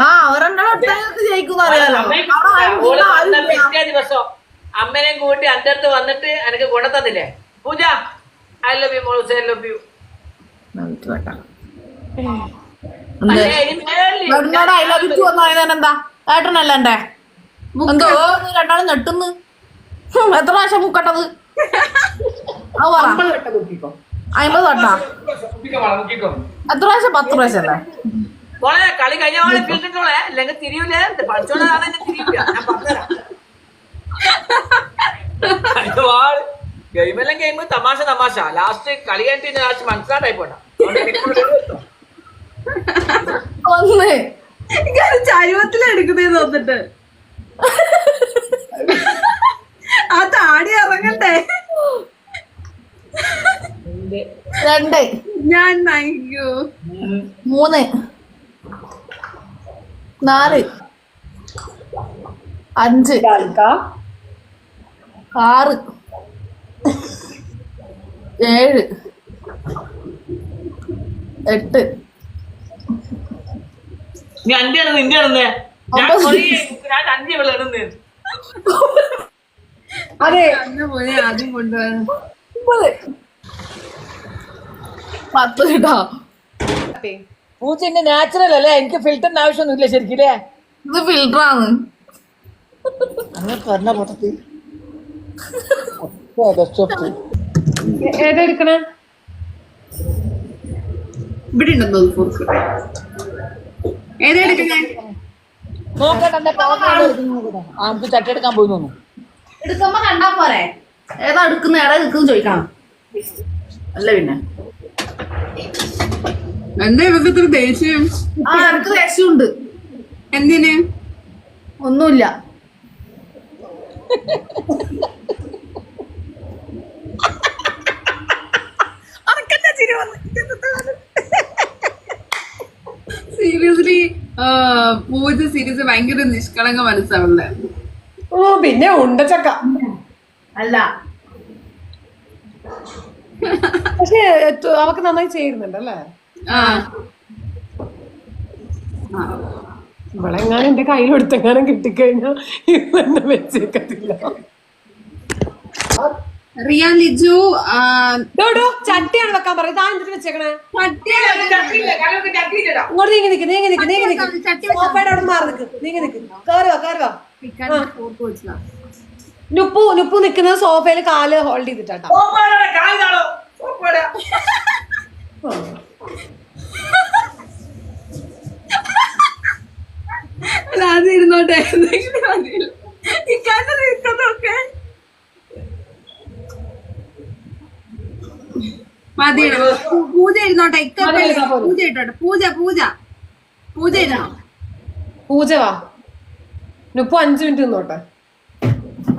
ആ അറിയാലോ. പിറ്റേ ദിവസം അമ്മനെയും കൂട്ടി അന്റെ അടുത്ത് വന്നിട്ട് എനിക്ക് ഗുണം തന്നില്ലേ? Pooja I love you മോളൂസ് I love you I love you വന്നതിന് എന്താ? ഏട്ടനല്ല എന്റെ എന്തോ നീ രണ്ടാളും നെട്ടുന്ന് ഹും, എത്ര പ്രാവശ്യം മുക്കട്ടത്? അത് പറ. അമ്പത് തൊട്ടാ എത്ര പ്രാവശ്യം പത്ത് പ്രാവശ്യം അല്ലേ? മോളെ കളി കഴിഞ്ഞ മോളെ ഫീൽഡിട്ടോളെ അല്ലെങ്കിൽ തിരിയൂലേ? പഠിച്ചോളാണ് എന്നെ തിരിയൂല ഞാൻ പറഞ്ഞുതരാം. ഗെയിമെല്ലാം ഗെയിം തമാശ തമാശ. ലാസ്റ്റ് കളി കഴിഞ്ഞിട്ട് ലാസ്റ്റ് മനസ്സിലായി പോട്ടാ ഒന്ന്. ചരുവത്തിലെടുക്കുന്നേ തോന്നിട്ട്. ആ താടി ഇറങ്ങട്ടെ രണ്ട്. ഞാൻ നയിക്കൂ മൂന്ന്. നാല്. അഞ്ച്. ആറ്. ഏഴ്. എട്ട്. നീ അന്റെ ആണ് നിന്റെ ആണെന്ന്. ഞാൻ കുറേ ഞാൻ അഞ്ച് ഇവിടെ ഇടുന്നു അതെ. അന്ന് പോയി ആദ്യം കൊണ്ടുപോകാൻ ഒമ്പത്. പത്ത് കേട്ടോ. പൂച്ചന്റെ നാച്ചുറൽ അല്ലേ? എനിക്ക് ഫിൽറ്ററിന്റെ ആവശ്യമൊന്നുമില്ല ശരിക്കില്ലേ ഇത് ഫിൽറ്ററാണ് അങ്ങനെ പറഞ്ഞ പൊട്ടത്തി. ഏതെടുക്കണേ ഇവിടെ ഉണ്ടെന്നോ ഫോർക്ക് ഏതാ എടുക്കണേ? നോക്കട്ടെ നമുക്ക് ചട്ടെടുക്കാൻ പോയി എടുക്കുമ്പോ കണ്ടാ പോരെ. ഏതാ എടുക്കുന്ന ഏടാ എടുക്കുന്നു ചോദിക്കണം. അല്ല പിന്നെ. എന്താ ഇവക്ക് ഇത്ര ദേഷ്യം? ആ എനിക്ക് ദേഷ്യമുണ്ട്. എന്തിന്? ഒന്നുമില്ല. സീരിയസ്ലി പൂജ സീരിയസ് ഭയങ്കര നിഷ്കളങ്ക മനസ്സാവുള്ള ഓ പിന്നെ ഉണ്ട ചക്ക. അല്ല. പക്ഷെ അവക്ക് നന്നായി ചേരുന്നുണ്ട് അല്ലേ ഇവളെങ്ങാനും എന്റെ കയ്യിൽ എടുത്തെങ്ങാനും കിട്ടിക്കഴിഞ്ഞാ ഇവന്നെ വെച്ചേക്കത്തില്ല. റിയ ലിജു ആ, ഡോ, ഡോ, ചട്ടിയാണ് വെക്കാൻ പറയും താൻ എന്തിനു വെച്ചേക്കണേ? ചട്ടിയില്ല ഇങ്ങോട്ട് നീങ്ങി നിക്ക് നീങ്ങി നിക്ക് നീങ്ങി നിക്ക്. ചട്ടി സോഫയുടെ അവിടെ മാറി നിക്ക്. നീങ്ങി നിക്ക്. നുപ്പു നുപ്പു നിക്കുന്നത് സോഫയിൽ കാൽ ഹോൾഡ് ചെയ്തിട്ടാ കാലാണോ അല്ല, അത് ഇരുന്നോട്ടെ. ഇക്കാന്റെ നിൽക്കുന്നതൊക്കെ മതിയോ പൂജ ഇരുന്നോട്ടെ. ഇക്ക പൂജ ഇട്ടോട്ടെ. പൂജ പൂജ. പൂജ ഇരുന്നോ പൂജ വാ. ഇപ്പൊ അഞ്ചു മിനിറ്റ് നിന്നോട്ടെ.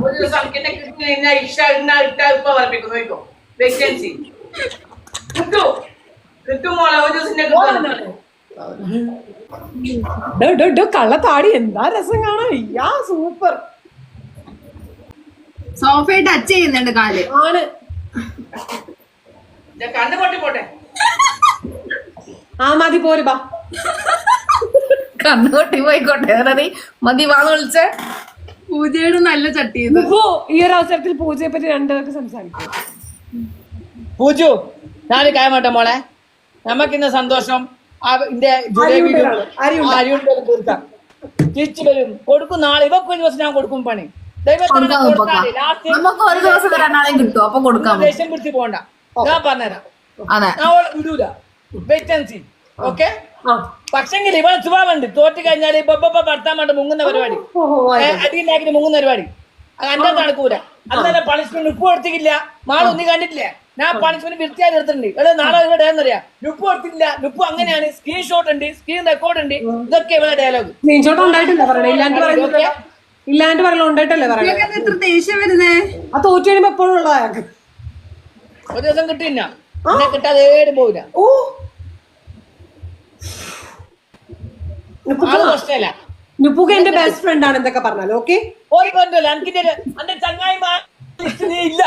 ഒരു ദിവസം കിട്ടി കഴിഞ്ഞാൽ ഇഷ്ട ഇന്ന ഇട്ട ഇപ്പ പറപ്പിക്കുന്നു വേക്കൻസി കിട്ടു കിട്ടും മോളെ ഒരു ദിവസം ഇന്നെ കിട്ടും. ഡോ, ഡോ, ഡോ, താടി എന്താ രസം കാണാൻ? യാ സൂപ്പർ. സോഫയെ ടച്ച് ചെയ്യുന്നുണ്ട് കാൽ. ആണ്. കണ്ണു പൊട്ടി പോട്ടെ. ആ മതി പോര് ബാ. കണ്ണുകൊട്ടി പോയിക്കോട്ടെ. ഏതാ മതി വാന്ന് വിളിച്ചേ. പൂജയുടെ നല്ല ചട്ടി ഇത് നുപ്പു ഈ ഒരു അവസരത്തിൽ പൂജയെ പറ്റി രണ്ടുപേർക്ക് സംസാരിക്കും. പൂജു ഞാൻ കാര്യം മാട്ടെ മോളെ? നമുക്കിന്ന് സന്തോഷം. തിരിച്ചു വരും. കൊടുക്കും നാളെ. ഇവക്ക് ഒരു ദിവസം ഞാൻ കൊടുക്കും പണി. ദൈവത്തിന്. ദേഷ്യം പിടിച്ച് പോണ്ട. ഞാൻ പറഞ്ഞുതരാം. ഞാൻ വിടൂല. ഓക്കെ? പക്ഷെങ്കിൽ ഇവ സ്വഭാവമുണ്ട് തോറ്റ് കഴിഞ്ഞാൽ ബൊബ്ബ ഭർത്താൻ വേണ്ട മുങ്ങുന്ന പരിപാടി. അടിയിലാക്കി മുങ്ങുന്ന പരിപാടി. അത് അന്റെ നടക്കൂല. അന്നേരം പണിഷ്മെന്റ് ഉപ്പ് കൊടുത്തിട്ടില്ല. നാളെ ഒന്നും കണ്ടിട്ടില്ല. ഞാൻ പണിഷ്മെന്റ് വൃത്തിയായി എടുത്തിട്ടുണ്ട്. നാളെ ഇവിടെ എന്നറിയാം? ലുപ്പ് കൊടുത്തിട്ടില്ല. ലുപ്പ് അങ്ങനെയാണ്. സ്ക്രീൻഷോട്ട് ഉണ്ട് സ്ക്രീൻ റെക്കോർഡ് ഉണ്ട്. ഇതൊക്കെ ഇവിടെ ഡയലോഗ് സ്ക്രീൻഷോട്ട് ഉണ്ടായിട്ടില്ല പറയണേ. ഇല്ലാണ്ട് പറയല ഉണ്ടായിട്ടല്ലേ പറയണേ? ആ തോറ്റു കഴിയുമ്പോ എപ്പോഴും ഉള്ളതാ ഒരു ദിവസം കിട്ടില്ല കിട്ടാതെ ഏടും പോവില്ല. ഓ. ആൾ പ്രശ്നമില്ല. നുപ്പുക എന്റെ ബെസ്റ്റ് ഫ്രണ്ട് ആണ് എന്തൊക്കെ പറഞ്ഞാലും ഓക്കെ ഒരു കൊണ്ടല്ല എനിക്ക് എന്റെ ചങ്ങായിമാർ ഇല്ല.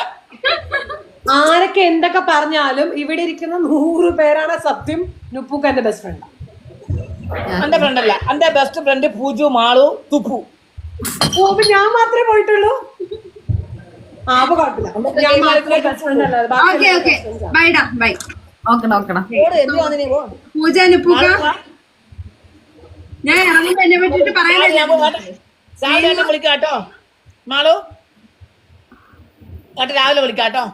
ആരൊക്കെ എന്തൊക്കെ പറഞ്ഞാലും ഇവിടെ ഇരിക്കുന്ന നൂറ് പേരാണ് സത്യം നുപ്പൂക്ക എന്റെ ബെസ്റ്റ് ഫ്രണ്ട് എന്റെ ഫ്രണ്ട് അല്ല. എന്റെ ബെസ്റ്റ് ഫ്രണ്ട് പൂജു മാളു തുപ്പു. ഓ അപ്പൊ ഞാൻ മാത്രമേ പോയിട്ടുള്ളൂ? ആ അപ്പൊ കുഴപ്പമില്ല ഞാൻ മാത്രമേ ബെസ്റ്റ് ഫ്രണ്ട് അല്ലാതെ ബാക്കി ഓക്കെ ഓക്കെ ബൈഡാ ബൈ നോക്കണം നോക്കണം ഓട് എന്ത് വന്നിനി പോ. പൂജ നുപ്പുക്ക? ഞാൻ ഇറങ്ങുമ്പോ എന്നെ പറ്റിട്ട് നാളെ ഞാൻ പറയാനല്ലേ? പോകാം. രാവിലെ എന്നെ വിളിക്കാം മാളു കേട്ടോ രാവിലെ വിളിക്കാം കേട്ടോ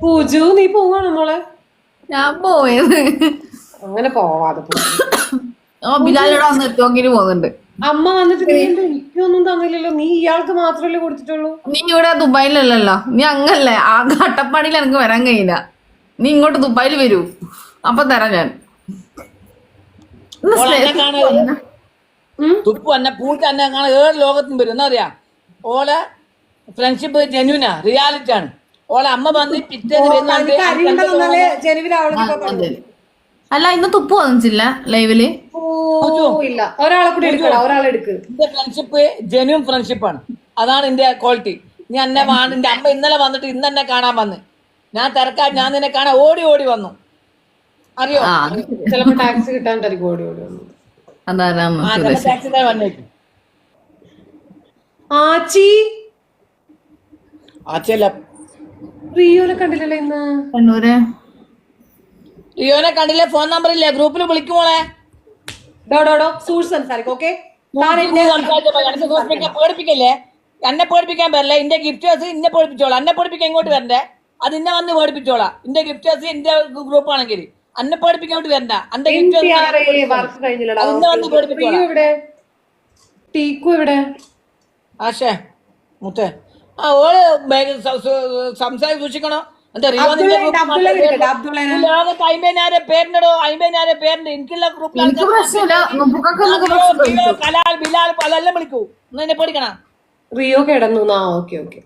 പൂജു നീ പോവാണോ മോളെ? ഞാൻ പോയത്. അങ്ങനെ പോവാതെ. ഓ ബിലാലിയുടെ വന്ന് എത്തുമെങ്കിൽ പോകുന്നുണ്ട്. അമ്മ വന്നിട്ട് നീ എന്താ എനിക്കൊന്നും തന്നില്ലല്ലോ. നീ ഇയാൾക്ക് മാത്രമല്ലേ കൊടുത്തിട്ടുള്ളൂ. നീ ഇവിടെ ദുബായിലല്ലല്ലോ. നീ അങ്ങല്ലേ? ആ കട്ടപ്പാടിയിൽ എനിക്ക് വരാൻ കഴിയില്ല. നീ ഇങ്ങോട്ട് ദുബായിൽ വരൂ. അപ്പൊ തരാം ഞാൻ. സ്നേഹ- എന്നെ കാണാൻ എന്നെ കാണാൻ ഏഴ് ലോകത്തും വരും. എന്നാ അറിയാ? ഓളെ ഫ്രണ്ട്ഷിപ്പ് ജെന്യൂനാ റിയാലിറ്റി ആണ്. ഓളെ അമ്മ വന്ന്. അല്ല ഇന്ന് തുപ്പ് വന്നിച്ചില്ല ലൈവിൽ? ഓ ഇല്ല. ഒരാളെ കൂടി എടുക്കടാ ഒരാളെ എടുക്ക്. എന്റെ ഫ്രണ്ട്ഷിപ്പ് ആണ്. ഫ്രണ്ട്ഷിപ്പാണ് അതാണ് എന്റെ ക്വാളിറ്റി നീ എന്നെ വാ എന്റെ അമ്മ ഇന്നലെ വന്നിട്ട് ഇന്ന് എന്നെ കാണാൻ വന്ന്. ഞാൻ തിരക്കാ ഞാൻ നിന്നെ കാണാൻ ഓടി ഓടി വന്നു. അറിയോ? ചിലപ്പോ ടാക്സി കിട്ടാണ്ടായിരിക്കും ഓടി ഓടി വന്നു ടാക്സിക്കാർ വന്നേക്കും. ആച്ചി? റിയോനെ കണ്ടില്ലല്ലോ ഇന്ന്? കണ്ണൂര്. റിയോനെ കണ്ടില്ലേ ഫോൺ നമ്പർ ഇല്ലേ? ഗ്രൂപ്പിൽ വിളിക്കുമോളെ ഡോ ഡോ ഡോ സൂക്ഷിച്ച് സംസാരിക്കും ഓക്കെ? പേടിപ്പിക്കല്ലേ? എന്നെ പേടിപ്പിക്കാൻ പറ്റില്ല എന്റെ ഗിഫ്റ്റേഴ്സ് ഇന്നെ പേടിപ്പിച്ചോളാം. എന്നെ പേടിപ്പിക്കാൻ ഇങ്ങോട്ട് വരണ്ടേ? അത് ഇന്നെ വന്ന് പേടിപ്പിച്ചോളാം. എന്റെ ഗിഫ്റ്റേഴ്സ് എന്റെ ഗ്രൂപ്പ് ആണെങ്കിൽ. എന്നെ പേടിപ്പിക്കാൻ വേണ്ടി വരണ്ട. എന്റെ കഴിഞ്ഞില്ലടാ. അതിന്റെ വന്ന് പേടിപ്പിച്ചോളാം. ഇവിടെ ടീക്കു ഇവിടെ ആശേ മുത്തേ. ഓൾ സംസാരം സൂക്ഷിക്കണോ? അമ്പതിനായിരം പേരുണ്ടോ അമ്പതിനായിരം പേരുണ്ട് എനിക്കുള്ള ബിലാൽ വിളിക്കൂ. എന്നെ പേടിക്കണ. റിയോ കിടന്നു. ആ ഓക്കെ ഓക്കെ.